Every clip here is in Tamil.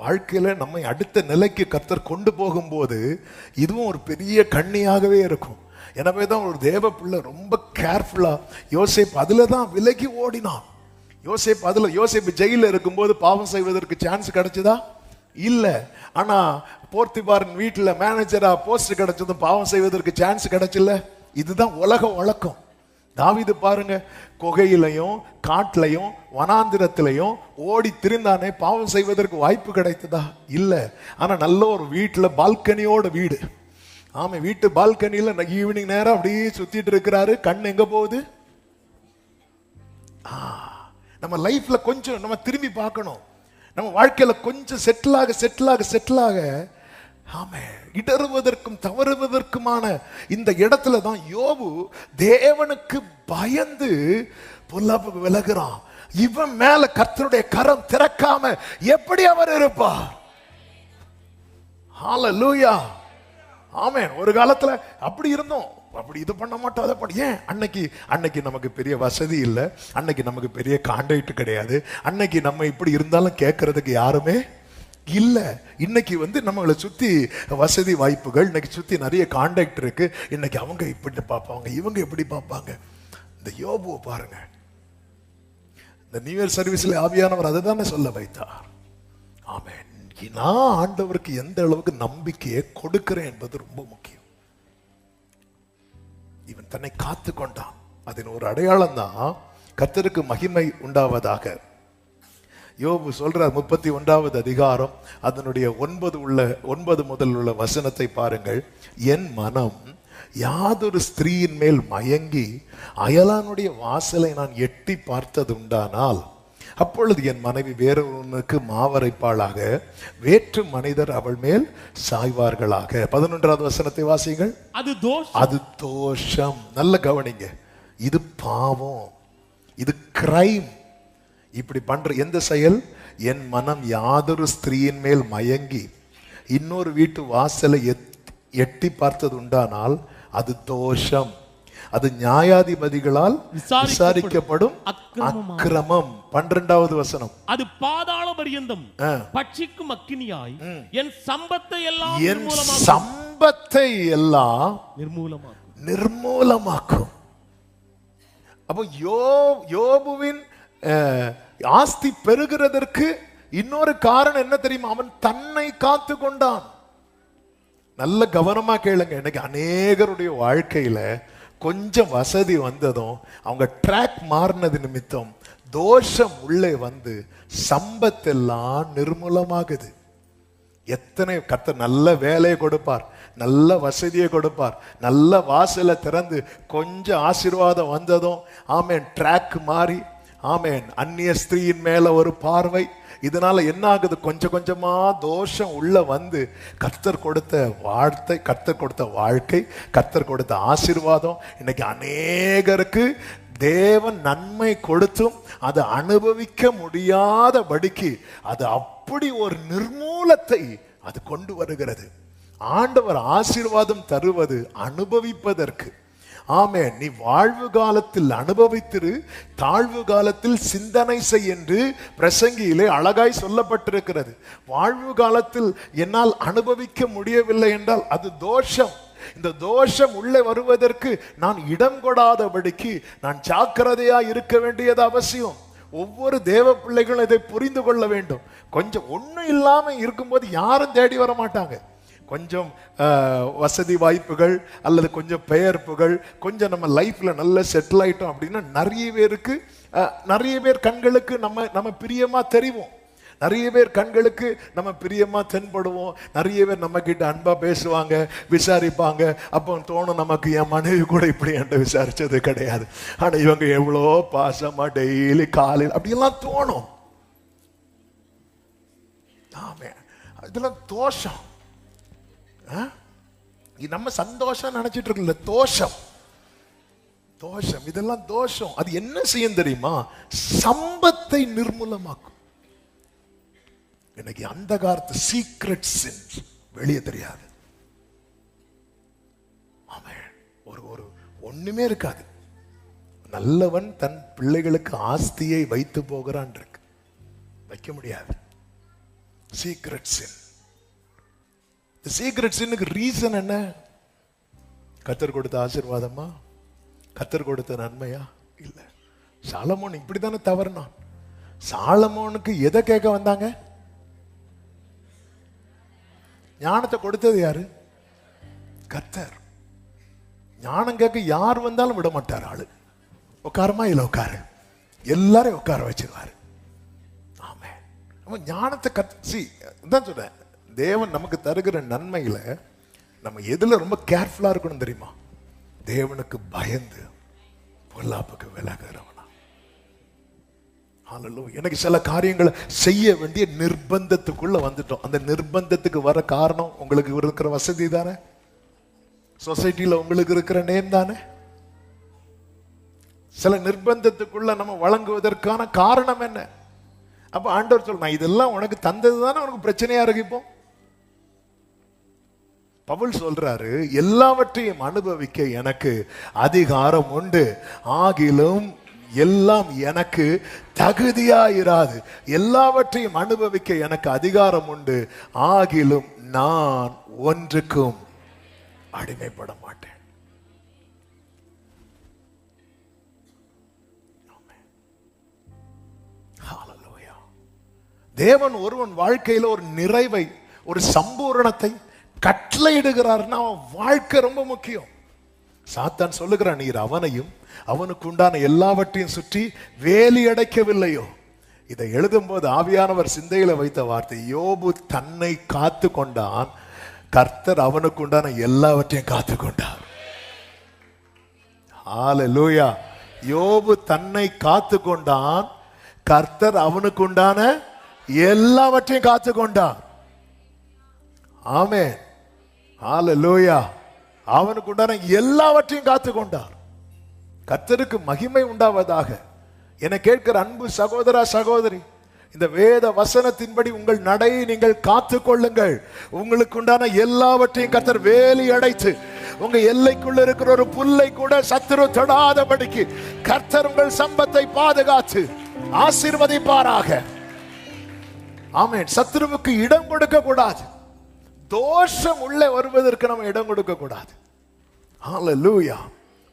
வாழ்க்கையில் நம்மை அடுத்த நிலைக்கு கத்தர் கொண்டு போகும்போது இதுவும் ஒரு பெரிய கண்ணியாகவே இருக்கும். எனவே தான் ஒரு தேவ பிள்ளை ரொம்ப கேர்ஃபுல்லாக யோசேப் அதில் தான் விலகி ஓடினான். யோசேப் அதில் யோசிப்பு ஜெயிலில் இருக்கும்போது பாவம் செய்வதற்கு சான்ஸ் கிடைச்சதா? இல்லை. ஆனால் போர்த்திபாரின் வீட்டில் மேனேஜராக போஸ்ட் கிடைச்சதும் பாவம் செய்வதற்கு சான்ஸ் கிடைச்சல இதுதான் உலக வழக்கம். தாவிது பாருங்க குகையிலையும் காட்டிலையும் வனாந்திரத்திலையும் ஓடி திரிந்தானே பாவம் செய்வதற்கு வாய்ப்பு கிடைத்ததா? இல்லை. ஆனால் நல்ல ஒரு வீட்டில் பால்கனியோட வீடு. ஆமாம் வீட்டு பால்கனியில் ஈவினிங் நேரம் அப்படியே சுற்றிட்டு இருக்கிறாரு. கண் எங்கே போகுது? ஆ, நம்ம லைஃப்பில் கொஞ்சம் நம்ம திரும்பி பார்க்கணும். நம்ம வாழ்க்கையில் கொஞ்சம் செட்டில் ஆக செட்டில் ஆக செட்டில் ஆக ஆமே இடறுவதற்கும் தவறுவதற்குமான இந்த இடத்துல தான் யோபு தேவனுக்கு பயந்து பொல்லாப்புக்கு விலகுறான். இவன் மேல கர்த்தருடைய கரம் திறக்காம எப்படி அவர் இருப்பார்? லூயா ஆமென். ஒரு காலத்துல அப்படி இருந்தோம். அப்படி இது பண்ண மாட்டோம் அதை பண்ண ஏன்? அன்னைக்கு அன்னைக்கு நமக்கு பெரிய வசதி இல்லை. அன்னைக்கு நமக்கு பெரிய கான்டாக்ட் கிடையாது. அன்னைக்கு நம்ம இப்படி இருந்தாலும் கேட்கறதுக்கு யாருமே இல்லை. இன்னைக்கு வந்து நம்மளை சுற்றி வசதி வாய்ப்புகள் இன்னைக்கு சுற்றி நிறைய காண்டாக்ட் இருக்கு. இன்னைக்கு அவங்க இப்படி பார்ப்பாங்க இவங்க எப்படி பார்ப்பாங்க. இந்த யோபுவை பாருங்க. இந்த நியூ இயர் சர்வீஸில் ஆவியானவர் அதை தானே சொல்ல வைத்தார். ஆமே நான் ஆண்டவருக்கு எந்த அளவுக்கு நம்பிக்கையை கொடுக்கிறேன் என்பது ரொம்ப முக்கியம். இவன் தன்னை காத்து கொண்டான் அதன் ஒரு அடையாளம் தான் கர்த்தருக்கு மகிமை உண்டாவதாக யோபு சொல்றார் முப்பத்தி ஒன்றாவது அதிகாரம் அதனுடைய ஒன்பது உள்ள ஒன்பது முதல் உள்ள வசனத்தை பாருங்கள். என் மனம் யாதொரு ஸ்திரீயின் மேல் மயங்கி அயலானுடைய வாசலை நான் எட்டி பார்த்தது உண்டானால் அப்பொழுது என் மனைவி வேறொருவனுக்கு மாவரைப்பாளாக வேற்று மனிதர் அவள் மேல் சாய்வார்களாக. பதினொன்றாவது வசனத்தை வாசியுங்கள். அது அது தோஷம். நல்ல கவனிங்க. இது பாவம். இது கிரைம் இப்படி பண்ற எந்த செயல்? என் மனம் யாதொரு ஸ்திரீயின் மேல் மயங்கி இன்னொரு வீட்டு வாசலை எத்- எட்டி பார்த்தது உண்டானால் அது தோஷம். அது நியாயாதிபதிகளால் விசாரிக்கப்படும். அக்கிரமம். பன்னிரெண்டாவது வசனம். அது பாதாள பரியந்தம். பட்சிக்கும் அக்கினியாய். என் சம்பத்தை எல்லாம் என் சம்பத்தை எல்லாம் நிர்மூலமாக்கும். நிர்மூலமாக்கும். அப்போ யோ யோபுவின் ஆஸ்தி பெருகிறதற்கு இன்னொரு காரணம் என்ன தெரியுமா? அவன் தன்னை காத்து கொண்டான். நல்ல கவனமா கேளுங்க. இன்னைக்கு அநேகருடைய வாழ்க்கையில கொஞ்சம் வசதி வந்ததும் அவங்க ட்ராக் மாறினது நிமித்தம் தோஷம் உள்ளே வந்து சம்பத்தெல்லாம் நிர்மூலமாகுது. எத்தனை கத்த நல்ல வேலையை கொடுப்பார் நல்ல வசதியை கொடுப்பார் நல்ல வாசலை திறந்து கொஞ்சம் ஆசீர்வாதம் வந்ததும் ஆமேன் ட்ராக் மாறி ஆமேன். அந்நிய ஸ்திரீயின் மேல ஒரு பார்வை. இதனால என்ன ஆகுது கொஞ்சம் கொஞ்சமா தோஷம் உள்ள வந்து கர்த்தர் கொடுத்த வார்த்தை கர்த்தர் கொடுத்த வாழ்க்கை கர்த்தர் கொடுத்த ஆசீர்வாதம் இன்னைக்கு அநேகருக்கு தேவன் நன்மை கொடுத்தும் அதை அனுபவிக்க முடியாதபடிக்கு அது அப்படி ஒரு நிர்மூலத்தை அது கொண்டு வருகிறது. ஆண்டவர் ஆசீர்வாதம் தருவது அனுபவிப்பதற்கு. ஆமே நீ வாழ்வு காலத்தில் அனுபவித்திரு தாழ்வு காலத்தில் சிந்தனை செய் என்று பிரசங்கியிலே அழகாய் சொல்லப்பட்டிருக்கிறது. வாழ்வு காலத்தில் என்னால் அனுபவிக்க முடியவில்லை என்றால் அது தோஷம். இந்த தோஷம் உள்ளே வருவதற்கு நான் இடம் கொடாதபடிக்கு நான் ஜாக்கிரதையா இருக்க வேண்டியது அவசியம். ஒவ்வொரு தேவ பிள்ளைகளும் இதை புரிந்து கொள்ள வேண்டும். கொஞ்சம் ஒன்றும் இல்லாமல் இருக்கும்போது யாரும் தேடி வர மாட்டாங்க. கொஞ்சம் வசதி வாய்ப்புகள் அல்லது கொஞ்சம் பெயர்ப்புகள் கொஞ்சம் நம்ம லைஃப்பில் நல்ல செட்டில் ஆயிட்டோம் அப்படின்னா நிறைய பேருக்கு நிறைய பேர் கண்களுக்கு நம்ம நம்ம பிரியமாக தெரிவோம். நிறைய பேர் கண்களுக்கு நம்ம பிரியமாக தென்படுவோம். நிறைய பேர் நம்மக்கிட்ட அன்பாக பேசுவாங்க விசாரிப்பாங்க. அப்போ தோணும் நமக்கு என் மனைவி கூட இப்படி என்கிட்ட விசாரித்தது கிடையாது. ஆனால் இவங்க எவ்வளோ பாசமாக டெய்லி காலையில் அப்படியெல்லாம் தோணும். ஆமே இதெல்லாம் தோஷம். நம்ம சந்தோஷம் நினைச்சிட்டு இருக்கோம்ல தோஷம். தோஷம் இதெல்லாம் தோஷம். அது என்ன செய்யும் தெரியுமா? சம்பத்தை நிர்மூலமாக்கும். இன்னைக்கு அந்த காலத்து சீக்ரெட் சின்ஸ் வெளியே தெரியாது. அவன் ஒரு ஒரு ஒண்ணுமே இருக்காது. நல்லவன் தன் பிள்ளைகளுக்கு ஆஸ்தியை வைத்து போகிறான் இருக்கு. வைக்க முடியாது. சீக்ரெட் சின் சீக்ரெட் சின்னுக்கு ரீசன் என்ன? கத்தர் கொடுத்த ஆசீர்வாதமா? கத்தர் கொடுத்த நன்மையா? இல்ல. சாலமோன் இப்படித்தானே தவறுனான். சாலமோனுக்கு எதை கேட்க வந்தாங்க? ஞானத்தை கொடுத்தது யாரு? கத்தர். ஞானம் கேட்க யார் வந்தாலும் விட மாட்டார் ஆளு. உட்காருமா? இல்லை உட்காரு. எல்லாரையும் உட்கார வச்சிருவாரு. ஆமே அவன் ஞானத்தை கத்தி தான் சொல்றேன். தேவன் நமக்கு தருகிற நன்மையில் நம்ம எதில் ரொம்ப கேர்ஃபுல்லாக இருக்கணும் தெரியுமா? தேவனுக்கு பயந்து பொல்லாப்புக்கு விலகிறவனா. எனக்கு சில காரியங்களை செய்ய வேண்டிய நிர்பந்தத்துக்குள்ள வந்துட்டோம். அந்த நிர்பந்தத்துக்கு வர காரணம் உங்களுக்கு இருக்கிற வசதி தானே? சொசைட்டியில் உங்களுக்கு இருக்கிற நேம் தானே? சில நிர்பந்தத்துக்குள்ள நம்ம வழங்குவதற்கான காரணம் என்ன? அப்போ ஆண்டவர் சொல்ல நான் இதெல்லாம் உனக்கு தந்தது தானே உனக்கு பிரச்சனையா இருக்கு இப்போ? பவுல் சொல்றாரு எல்லாவற்றையும் அனுபவிக்க எனக்கு அதிகாரம் உண்டு. ஆகிலும் எல்லாம் எனக்கு தகுதியாயிராது. எல்லாவற்றையும் அனுபவிக்க எனக்கு அதிகாரம் உண்டு. ஆகிலும் நான் ஒன்றுக்கும் அடிமைப்பட மாட்டேன். தேவன் ஒருவன் வாழ்க்கையில ஒரு நிறைவை ஒரு சம்பூரணத்தை கட்டளையிடுகிறார்னா அவன் வாழ்க்கை ரொம்ப முக்கியம். சாத்தான் சொல்லுகிறான் நீர் அவனையும் அவனுக்கு உண்டான எல்லாவற்றையும் சுற்றி வேலி அடைக்கவில்லையோ? இதை எழுதும்போது ஆவியானவர் சிந்தையில வைத்த வார்த்தை யோபு தன்னை காத்து கொண்டான் கர்த்தர் அவனுக்கு உண்டான எல்லாவற்றையும் காத்து கொண்டார். லூயா யோபு தன்னை காத்து கொண்டான் கர்த்தர் அவனுக்கு உண்டான எல்லாவற்றையும் காத்து கொண்டான் ஆமே ஹalleluya அவனுக்கு உண்டான எல்லாவற்றையும் காத்து கொண்டார் கர்த்தருக்கு மகிமை உண்டாவதாக. என கேட்கிற அன்பு சகோதரா சகோதரி இந்த வேத வசனத்தின்படி உங்கள் நடையை நீங்கள் காத்து கொள்ளுங்கள் உங்களுக்கு உண்டான எல்லாவற்றையும் கத்தர் வேலி அடைத்து உங்க எல்லைக்குள்ள இருக்கிற ஒரு புல்லை கூட சத்துரு தொடாதபடிக்கு கர்த்தர் உங்கள் சம்பத்தை பாதுகாத்து ஆசீர்வதிப்பாராக. ஆமென். சத்துருவுக்கு இடம் கொடுக்க கூடாது தோஷம் உள்ளே வருவதற்கு நம்ம இடம் கொடுக்க கூடாது. லூயா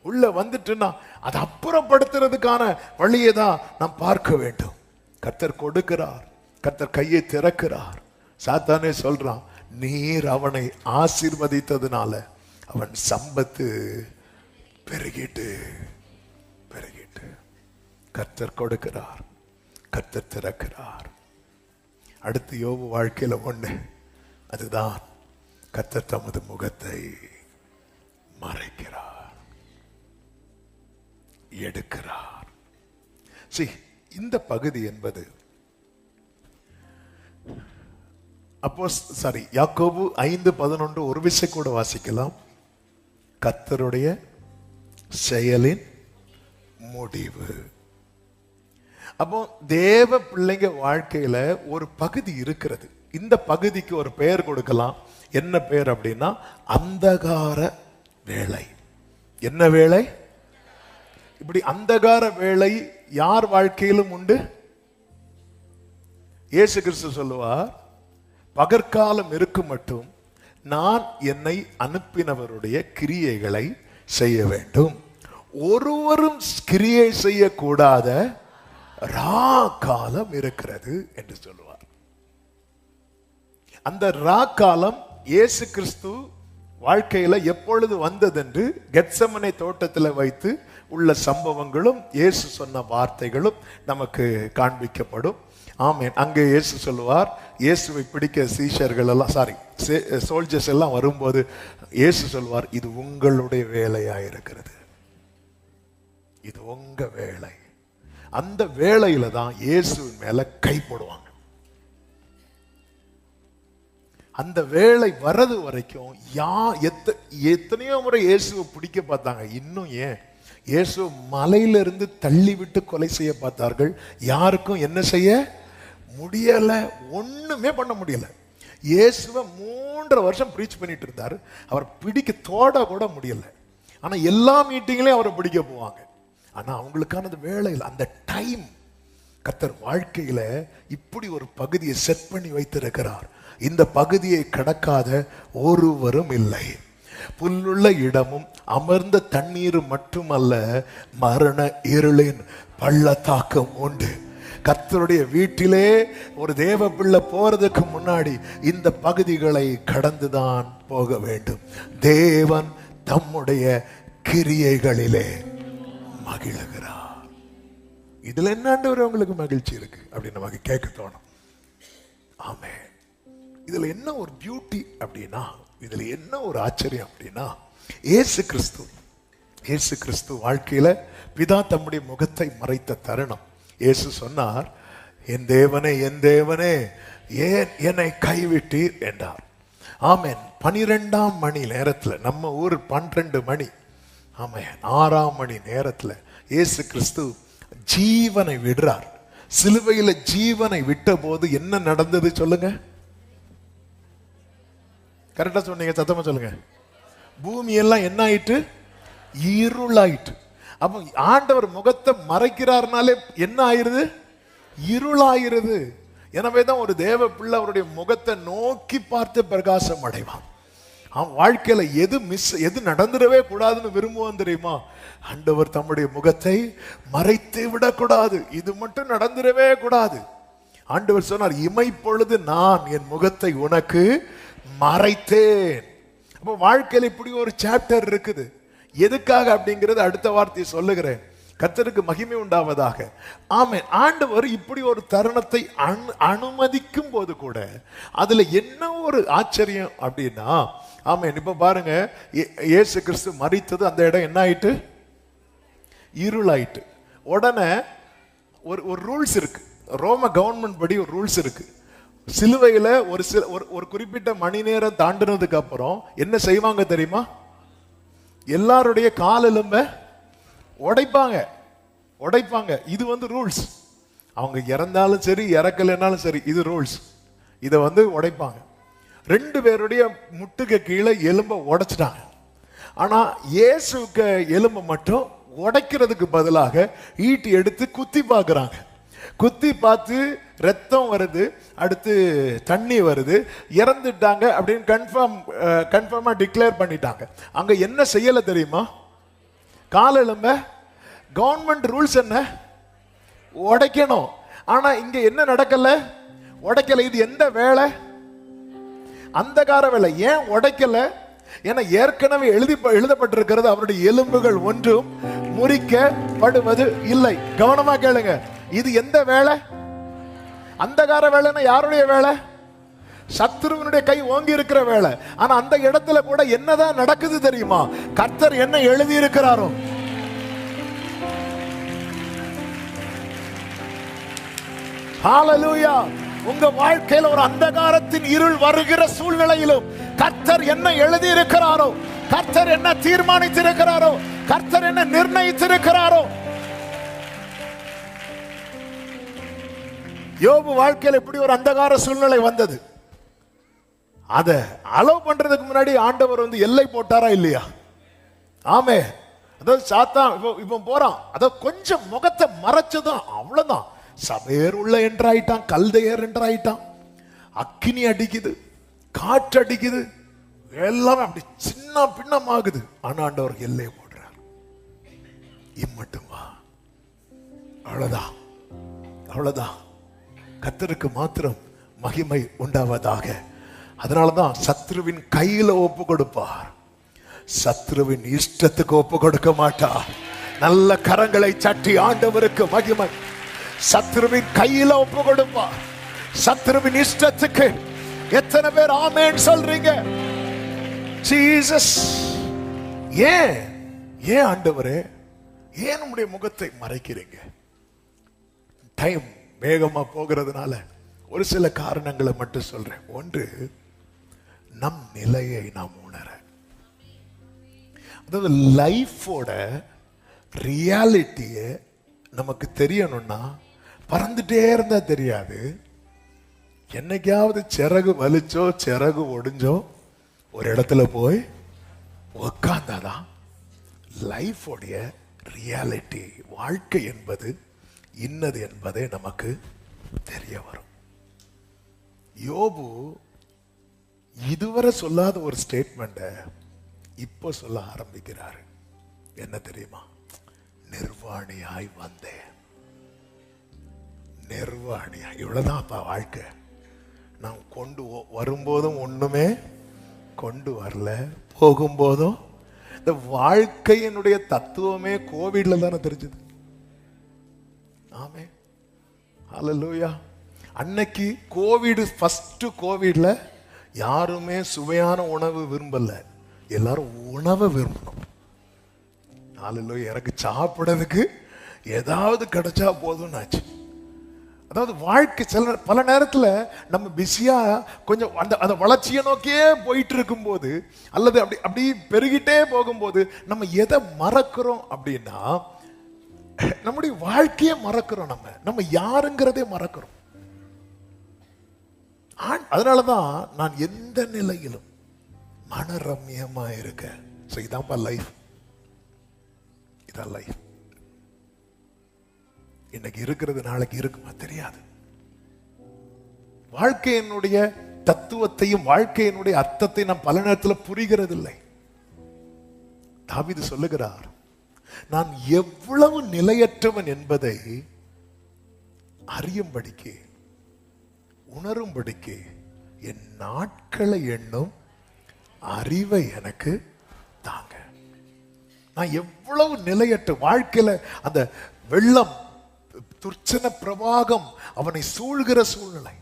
உள்ள வந்துட்டுன்னா அதை அப்புறப்படுத்துறதுக்கான வழியை தான் நாம் பார்க்க வேண்டும். கர்த்தர் கொடுக்கிறார். கர்த்தர் கையை திறக்கிறார். சாத்தானே சொல்றான் நீர் அவனை ஆசீர்வதித்ததுனால அவன் சம்பத்து பெருகிட்டு பெருகிட்டு. கர்த்தர் கொடுக்கிறார். கர்த்தர் திறக்கிறார். அடுத்து யோபு வாழ்க்கையில ஒண்ணு. அதுதான் கத்தர் தமது முகத்தை மறைக்கிறார். எடுக்கிறார். சி இந்த பகுதி என்பது அப்போ சாரி யாக்கோபு ஐந்து பதினொன்று ஒரு விசை கூட வாசிக்கலாம். கத்தருடைய செயலின் முடிவு. அப்போ தேவ பிள்ளைங்க வாழ்க்கையில ஒரு பகுதி இருக்கிறது. இந்த பகுதிக்கு ஒரு பெயர் கொடுக்கலாம். என்ன பெயர் அப்படின்னா அந்தகார வேலை என்ன வேலை இப்படி அந்தகார வேலை யார் வாழ்க்கையிலும் உண்டு? இயேசு கிறிஸ்து சொல்லுவார் பகற்காலம் இருக்கும் மட்டும் நான் என்னை அனுப்பினவருடைய கிரியைகளை செய்ய வேண்டும். ஒருவரும் கிரியை செய்யக்கூடாத ரா காலம் இருக்கிறது என்று சொல்லுவார். அந்த ரா காலம் இயேசு கிறிஸ்து வாழ்க்கையில எப்பொழுது வந்ததென்று கெட்சமனை தோட்டத்தில் வைத்து உள்ள சம்பவங்களும் இயேசு சொன்ன வார்த்தைகளும் நமக்கு காண்பிக்கப்படும். ஆமென். அங்கே இயேசு சொல்லுவார் இயேசுவை பிடிக்க சீஷர்கள் எல்லாம் சாரி சோல்ஜர்ஸ் எல்லாம் வரும்போது இயேசு சொல்வார் இது உங்களுடைய வேலையா இருக்கிறது? இது உங்க வேலை. அந்த வேலையில தான் இயேசுவின் மேல கை அந்த வேலை வர்றது வரைக்கும் யா எத்த எத்தனையோ முறை இயேசுவை பிடிக்க பார்த்தாங்க. இன்னும் ஏன்? இயேசு மலையிலிருந்து தள்ளி விட்டு கொலை செய்ய பார்த்தார்கள். யாருக்கும் என்ன செய்ய முடியலை. ஒன்றுமே பண்ண முடியல. இயேசுவை மூன்றரை வருஷம் ப்ரீச் பண்ணிட்டு இருந்தார். அவர் பிடிக்க தோட கூட முடியல. ஆனால் எல்லா மீட்டிங்லேயும் அவரை பிடிக்க போவாங்க. ஆனால் அவங்களுக்கானது வேலை இல்லை. அந்த டைம் கத்தர் வாழ்க்கையில் இப்படி ஒரு பகுதியை செட் பண்ணி வைத்திருக்கிறார். இந்த பகுதியை கடக்காத ஒருவரும் இல்லை. புல்லுள்ள இடமும் அமர்ந்த தண்ணீர் மட்டுமல்ல மரண இருளின் பள்ளத்தாக்கம் உண்டு. கர்த்தருடைய வீட்டிலே ஒரு தேவ பிள்ளை போறதுக்கு முன்னாடி இந்த பகுதிகளை கடந்துதான் போக வேண்டும். தேவன் தம்முடைய கிரியைகளிலே மகிழ்கிறார். இதுல என்னண்டவர் உங்களுக்கு மகிழ்ச்சி இருக்கு? அப்படின்னு நமக்கு கேட்க தோணும். ஆமே இதில் என்ன ஒரு பியூட்டி அப்படின்னா இதுல என்ன ஒரு ஆச்சரியம் அப்படின்னா இயேசு கிறிஸ்து ஏசு கிறிஸ்து வாழ்க்கையில பிதா தம்முடைய முகத்தை மறைத்த தருணம். இயேசு சொன்னார் என் தேவனே என் தேவனே ஏன் என்னை கைவிட்டீர்? என்றார். ஆமேன். பனிரெண்டாம் மணி நேரத்துல நம்ம ஊர் பன்னிரண்டு மணி. ஆமையன் ஆறாம் மணி நேரத்துல இயேசு கிறிஸ்து ஜீவனை விடுறார். சிலுவையில ஜீவனை விட்ட போது என்ன நடந்தது சொல்லுங்க. கரெக்டாக சொன்னீங்க சத்தமாக சொல்லுங்க. பூமியெல்லாம் என்ன ஆயிட்டு இருளாயிட்டு அப்போ ஆண்டவர் முகத்தை மறைக்கிறார்னாலே என்ன ஆயிருது இருளாயிருது. எனவே தான் ஒரு தேவ பிள்ளை அவருடைய முகத்தை நோக்கி பார்த்து பிரகாசம் அடைவான். அவன் வாழ்க்கையில் எது மிஸ் எது நடந்துடவே கூடாதுன்னு விரும்புவான் தெரியுமா? ஆண்டவர் தம்முடைய முகத்தை மறைத்து விடக்கூடாது. இது மட்டும் நடந்துடவே கூடாது. ஆண்டவர் சொன்னார் இமைப்பொழுது நான் என் முகத்தை உனக்கு மறைத்தேன். அப்போ வாழ்க்கையில் இப்படி ஒரு சாப்டர் இருக்குது. எதுக்காக அப்படிங்கிறது அடுத்த வார்த்தையை சொல்லுகிறேன். கத்தருக்கு மகிமை உண்டாவதாக. ஆமே ஆண்டவர் இப்படி ஒரு தருணத்தை அனு அனுமதிக்கும் போது கூட அதில் என்ன ஒரு ஆச்சரியம் அப்படின்னா ஆமென். இப்போ பாருங்க இயே- இயேசு கிறிஸ்து மறித்தது அந்த இடம் என்ன ஆயிட்டு? இருளாயிட்டு. உடனே ஒரு ஒரு ரூல்ஸ் இருக்கு. ரோம கவர்மெண்ட் படி ஒரு ரூல்ஸ் இருக்குது சிலுவையில ஒரு சில ஒரு ஒரு குறிப்பிட்ட மணி நேரம் தாண்டினதுக்கு அப்புறம் என்ன செய்வாங்க தெரியுமா? எல்லாருடைய காலெலும்ப உடைப்பாங்க. உடைப்பாங்க. இது வந்து ரூல்ஸ் அவங்க இறந்தாலும் சரி இறக்கலைனாலும் சரி இது ரூல்ஸ் இதை வந்து உடைப்பாங்க. ரெண்டு பேருடைய முட்டுக்கு கீழே எலும்பை உடைச்சிட்டாங்க. ஆனால் இயேசுக்கு எலும்பை மட்டும் உடைக்கிறதுக்கு பதிலாக ஈட்டி எடுத்து குத்தி பார்க்குறாங்க. குத்தி பார்த்து ரத்தம் வருது அடுத்து தண்ணி வருது. இறந்துட்டாங்க அப்படின்னு கன்ஃபார்ம் கன்ஃபார்மா டிக்ளேர் பண்ணிட்டாங்க. அங்க என்ன செய்யலை தெரியுமா? காலெலும்ப கவர்மெண்ட் ரூல்ஸ் என்ன? உடைக்கணும். ஆனா இங்கே என்ன நடக்கல? உடைக்கல. இது எந்த வேலை? அந்தகார வேலை. ஏன் உடைக்கல? ஏன்னா ஏற்கனவே எழுதி எழுதப்பட்டிருக்கிறது அவருடைய எலும்புகள் ஒன்றும் முறிக்கப்படுவது இல்லை. கவனமா கேளுங்க. இது எந்த வேலை? அந்தகார வேலைன்னா யாருடைய வேலை? சத்ருவனுடைய கை ஓங்கி இருக்கிற வேலை. ஆனா அந்த இடத்துல கூட என்னதான் நடக்குது தெரியுமா? கர்த்தர் என்ன எழுதி இருக்கிறாரோ? ஹalleluya உங்க வாழ்க்கையில ஒரு அந்தகாரத்தின் இருள் வருகிற சூழ்நிலையிலும் கர்த்தர் என்ன எழுதி இருக்கிறாரோ? கர்த்தர் என்ன தீர்மானித்திருக்கிறாரோ? கர்த்தர் என்ன நிர்ணயித்திருக்கிறாரோ? யோபு வாழ்க்கையில் இப்படி ஒரு அந்தகார சூழ்நிலை வந்தது. அதை அலோவ் பண்றதுக்கு முன்னாடி ஆண்டவர் வந்து எல்லை போட்டாரா இல்லையா? ஆமே. அதாவது சாத்தான் இப்போ இப்போ போறான். அதாவது கொஞ்சம் முகத்தை மறைச்சதும் அவ்வளோதான் சபையர் உள்ள என்றாயிட்டான் கல்தையர் என்றாயிட்டான். அக்கினி அடிக்குது காற்று அடிக்குது எல்லாமே அப்படி சின்ன பின்னமாகுது. ஆனா ஆண்டவர் எல்லை போடுறார். இம்மட்டுமா அவ்வளோதான் அவ்வளோதான் கத்தருக்கு மாத்திரம் மகிமை உண்டாவதாக. அதனாலதான் சத்ருவின் கையில ஒப்பு கொடுப்பார். சத்ருவின் இஷ்டத்துக்கு ஒப்பு கொடுக்க மாட்டார். நல்ல கரங்களை சட்டி ஆண்டவருக்கு மகிமை. சத்ருவின் கையில ஒப்பு கொடுப்பார். சத்ருவின் இஷ்டத்துக்கு எத்தனை பேர் ஆமேன்னு சொல்றீங்க? ஜீசஸ். ஏன்? ஏன் ஆண்டவரே? ஏன் உம்முடைய முகத்தை மறைக்கிறீங்க? டைம். வேகமாக போகிறதுனால ஒரு சில காரணங்களை மட்டும் சொல்கிறேன் ஒன்று நம் நிலையை நாம் உணர. அதாவது லைஃபோட ரியாலிட்டியை நமக்கு தெரியணும்னா பறந்துட்டே இருந்தால் தெரியாது. என்னைக்காவது சிறகு வலிச்சோ சிறகு ஒடிஞ்சோ ஒரு இடத்துல போய் உக்காந்தாதான் லைஃபோடைய ரியாலிட்டி வாழ்க்கை என்பது இன்னது என்பதே நமக்கு தெரிய வரும். யோபு இதுவரை சொல்லாத ஒரு ஸ்டேட்மெண்ட்டை இப்போ சொல்ல ஆரம்பிக்கிறாரு. என்ன தெரியுமா? நிர்வாணியாய் வந்தேன். நிர்வாணியா இவ்வளவுதான் அப்பா வாழ்க்கை. நான் கொண்டு வரும்போதும் ஒண்ணுமே கொண்டு வரல. போகும்போதும் இந்த வாழ்க்கையினுடைய தத்துவமே கோவிட்ல தானே தெரிஞ்சது. ஆமே ஹalleluya. அன்னைக்கு கோவிடு ஃபஸ்ட்டு கோவிடில் யாருமே சுவையான உணவு விரும்பலை. எல்லாரும் உணவை விரும்பணும். ஹalleluya. எனக்கு சாப்பிடறதுக்கு ஏதாவது கிடைச்சா போதும்னு ஆச்சு அதாவது வாழ்க்கை சில பல நேரத்தில் நம்ம பிஸியாக கொஞ்சம் அந்த அந்த வளர்ச்சியை நோக்கியே போயிட்டு இருக்கும்போது அல்லது அப்படி அப்படி பெருகிட்டே போகும்போது நம்ம எதை மறக்கிறோம் அப்படின்னா நம்முடைய வாழ்க்கையை மறக்கிறோம் நம்ம. நம்ம யாருங்கிறதே மறக்கிறோம். அதனால அதனாலதான் நான் எந்த நிலையிலும் மனரம்யமா இருக்க. ஸோ இதான்ப்பா லைஃப் இதான் லைஃப் இன்னைக்கு இருக்கிறது நாளைக்கு இருக்குமா? தெரியாது. வாழ்க்கையினுடைய தத்துவத்தையும் வாழ்க்கையினுடைய அர்த்தத்தை நாம் பல நேரத்தில் புரிகிறது இல்லை தாவீது சொல்லுகிறார் நான் எவ்வளவு நிலையற்றவன் என்பதை அறியும்படிக்கு உணரும்படிக்கு என் நாட்களை எண்ணும் அறிவை எனக்கு தாங்க. நான் எவ்வளவு நிலையற்ற வாழ்க்கையில அந்த வெள்ளம் துர்ச்சன பிரவாகம் அவனை சூழ்கிற சூழ்நிலை.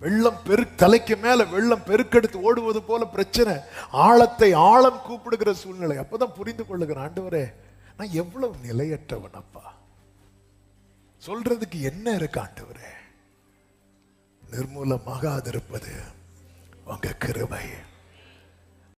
வெள்ளம் பெரு தலைக்கு மேல வெள்ளம் பெருக்கெடுத்து ஓடுவது போல பிரச்சனை ஆழத்தை ஆழம் கூப்பிடுகிற சூழ்நிலை. அப்பதான் புரிந்து கொள்ளுகிற ஆண்டவரே நான் எவ்வளவு நிலையற்றவன் அப்பா? சொல்றதுக்கு என்ன இருக்கு ஆண்டவரே? நிர்மூலமாகாதிருப்பது உங்க கிருபை.